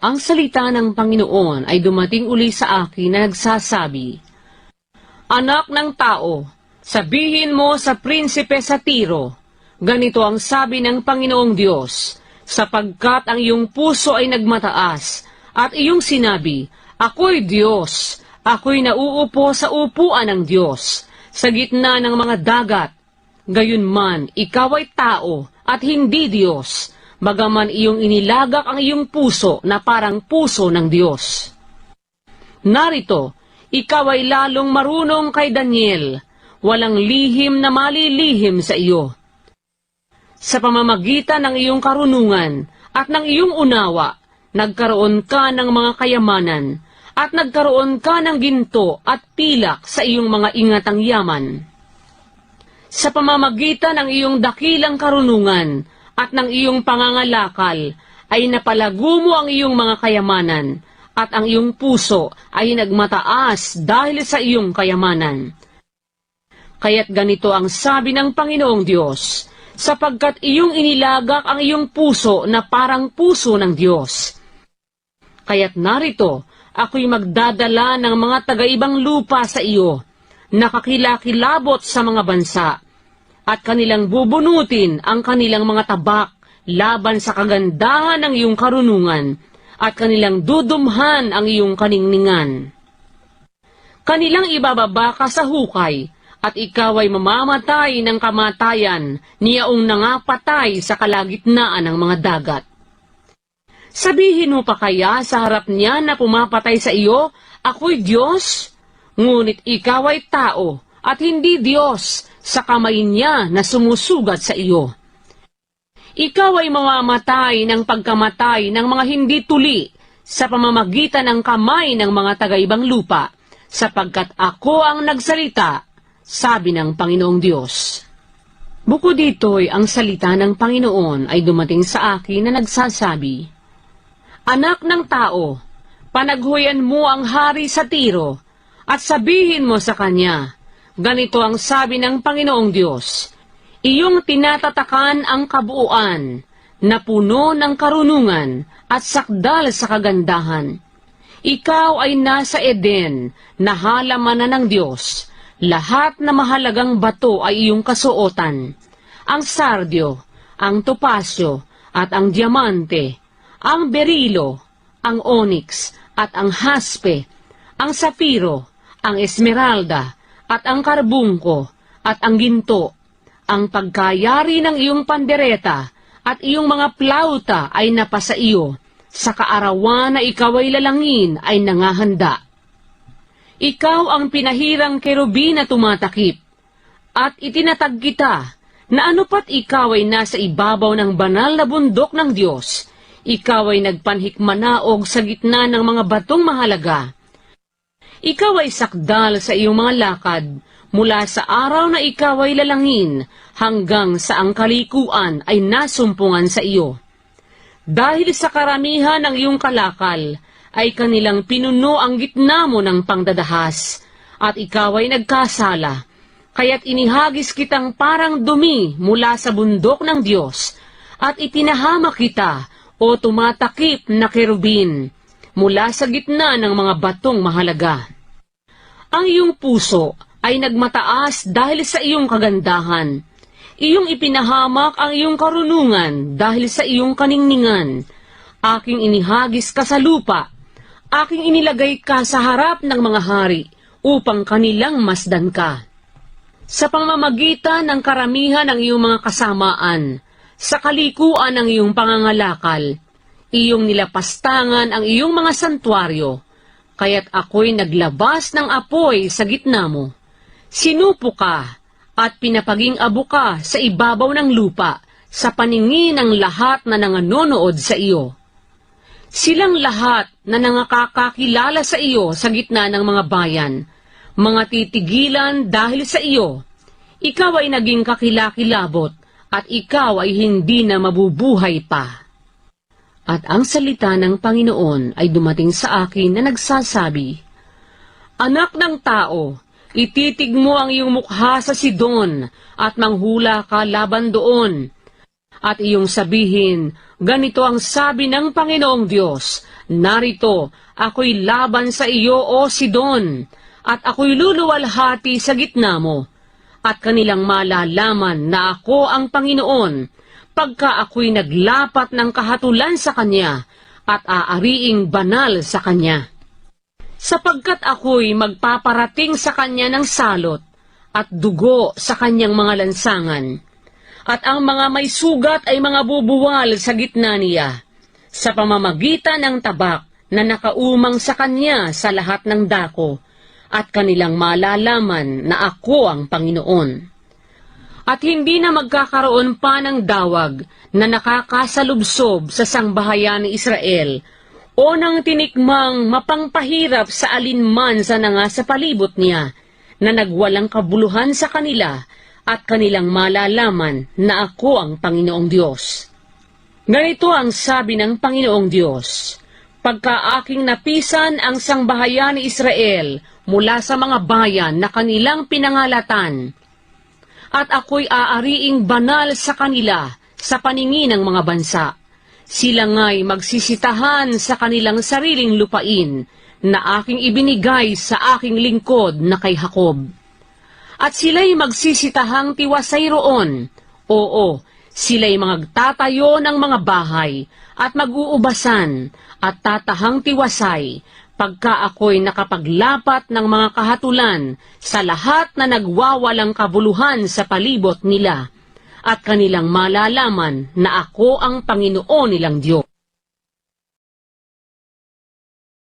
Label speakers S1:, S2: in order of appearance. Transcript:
S1: ang salita ng Panginoon ay dumating uli sa akin na nagsasabi, Anak ng tao, sabihin mo sa prinsipe sa Tiro, ganito ang sabi ng Panginoong Diyos, sapagkat ang iyong puso ay nagmataas, at iyong sinabi, Ako'y Diyos, ako'y nauupo sa upuan ng Diyos, sa gitna ng mga dagat. Gayunman, ikaw ay tao at hindi Diyos, bagaman iyong inilagak ang iyong puso na parang puso ng Diyos. Narito, ikaw ay lalong marunong kay Daniel, walang lihim na malilihim sa iyo. Sa pamamagitan ng iyong karunungan at ng iyong unawa, nagkaroon ka ng mga kayamanan, at nagkaroon ka ng ginto at pilak sa iyong mga ingatang yaman. Sa pamamagitan ng iyong dakilang karunungan at ng iyong pangangalakal, ay napalago mo ang iyong mga kayamanan, at ang iyong puso ay nagmataas dahil sa iyong kayamanan. Kaya't ganito ang sabi ng Panginoong Diyos, sapagkat iyong inilagak ang iyong puso na parang puso ng Diyos. Kaya't narito, ako'y magdadala ng mga taga-ibang lupa sa iyo, nakakilakilabot sa mga bansa, at kanilang bubunutin ang kanilang mga tabak laban sa kagandahan ng iyong karunungan, at kanilang dudumhan ang iyong kaningningan. Kanilang ibababa ka sa hukay, at ikaw ay mamamatay ng kamatayan niyaong nangapatay sa kalagitnaan ng mga dagat. Sabihin mo pa kaya sa harap niya na pumapatay sa iyo, ako'y Diyos? Ngunit ikaw ay tao at hindi Diyos sa kamay niya na sumusugat sa iyo. Ikaw ay mamamatay ng pagkamatay ng mga hindi tuli sa pamamagitan ng kamay ng mga taga-ibang lupa, sapagkat ako ang nagsalita, sabi ng Panginoong Diyos. Bukod dito'y ang salita ng Panginoon ay dumating sa akin na nagsasabi, Anak ng tao, panaghuyan mo ang hari sa tiro, at sabihin mo sa kanya, ganito ang sabi ng Panginoong Diyos, iyong tinatatakan ang kabuuan, na puno ng karunungan at sakdal sa kagandahan. Ikaw ay nasa Eden, na halamanan ng Diyos. Lahat na mahalagang bato ay iyong kasuotan. Ang sardyo, ang topasyo, at ang diamante, ang berilo, ang onyx, at ang haspe, ang sapiro, ang esmeralda, at ang karbungko, at ang ginto, ang pagkayari ng iyong pandereta, at iyong mga plauta ay napasa iyo, sa kaarawan na ikaw ay lalangin ay nangahanda. Ikaw ang pinahirang kerubi na tumatakip, at itinatag kita, na anupat ikaw ay nasa ibabaw ng banal na bundok ng Diyos, ikaw ay nagpanhikmanaog sa gitna ng mga batong mahalaga. Ikaw ay sakdal sa iyong mga lakad, mula sa araw na ikaw ay lalangin, hanggang sa ang kalikuan ay nasumpungan sa iyo. Dahil sa karamihan ng iyong kalakal, ay kanilang pinuno ang gitna mo ng pangdadahas, at ikaw ay nagkasala, kaya't inihagis kitang parang dumi mula sa bundok ng Diyos, at itinahama kita o tumatakip na kerubin mula sa gitna ng mga batong mahalaga. Ang iyong puso ay nagmataas dahil sa iyong kagandahan. Iyong ipinahamak ang iyong karunungan dahil sa iyong kaningningan. Aking inihagis ka sa lupa. Aking inilagay ka sa harap ng mga hari upang kanilang masdan ka. Sa pamamagitan ng karamihan ng iyong mga kasamaan, sa kalikuan ng iyong pangangalakal, iyong nilapastangan ang iyong mga santuaryo, kaya't ako'y naglabas ng apoy sa gitna mo. Sinupo ka at pinapaging abo ka sa ibabaw ng lupa sa paningin ng lahat na nanganonood sa iyo. Silang lahat na nangakakakilala sa iyo sa gitna ng mga bayan, mga titigilan dahil sa iyo. Ikaw ay naging kakilakilabot at ikaw ay hindi na mabubuhay pa. At ang salita ng Panginoon ay dumating sa akin na nagsasabi, Anak ng tao, ititig mo ang iyong mukha sa Sidon at manghula ka laban doon. At iyong sabihin, ganito ang sabi ng Panginoong Diyos, Narito, ako'y laban sa iyo, O Sidon, at ako'y luluwalhati sa gitna mo. At kanilang malalaman na ako ang Panginoon, pagka ako'y naglapat ng kahatulan sa Kanya, at aariing banal sa Kanya. Sapagkat ako'y magpaparating sa Kanya ng salot, at dugo sa Kanyang mga lansangan at ang mga may sugat ay mga bubuwal sa gitna niya, sa pamamagitan ng tabak na nakaumang sa kanya sa lahat ng dako, at kanilang malalaman na ako ang Panginoon. At hindi na magkakaroon pa ng dawag na nakakasalubsob sa sangbahayan ni Israel, o nang tinikmang mapangpahirap sa alinman sa nanga sa palibot niya, na nagwalang kabuluhan sa kanila, at kanilang malalaman na ako ang Panginoong Diyos. Ganito ang sabi ng Panginoong Diyos, Pagka aking napisan ang sangbahayan ni Israel mula sa mga bayan na kanilang pinangalatan, at ako'y aariing banal sa kanila sa paningin ng mga bansa, sila nga'y magsisitahan sa kanilang sariling lupain na aking ibinigay sa aking lingkod na kay Jacob at sila'y magsisitahang tiwasay roon. Oo, sila'y magtatayo ng mga bahay at mag-uubasan at tatahang tiwasay pagka ako'y nakapaglapat ng mga kahatulan sa lahat na nagwawalang kabuluhan sa palibot nila at kanilang malalaman na ako ang Panginoon nilang Diyos.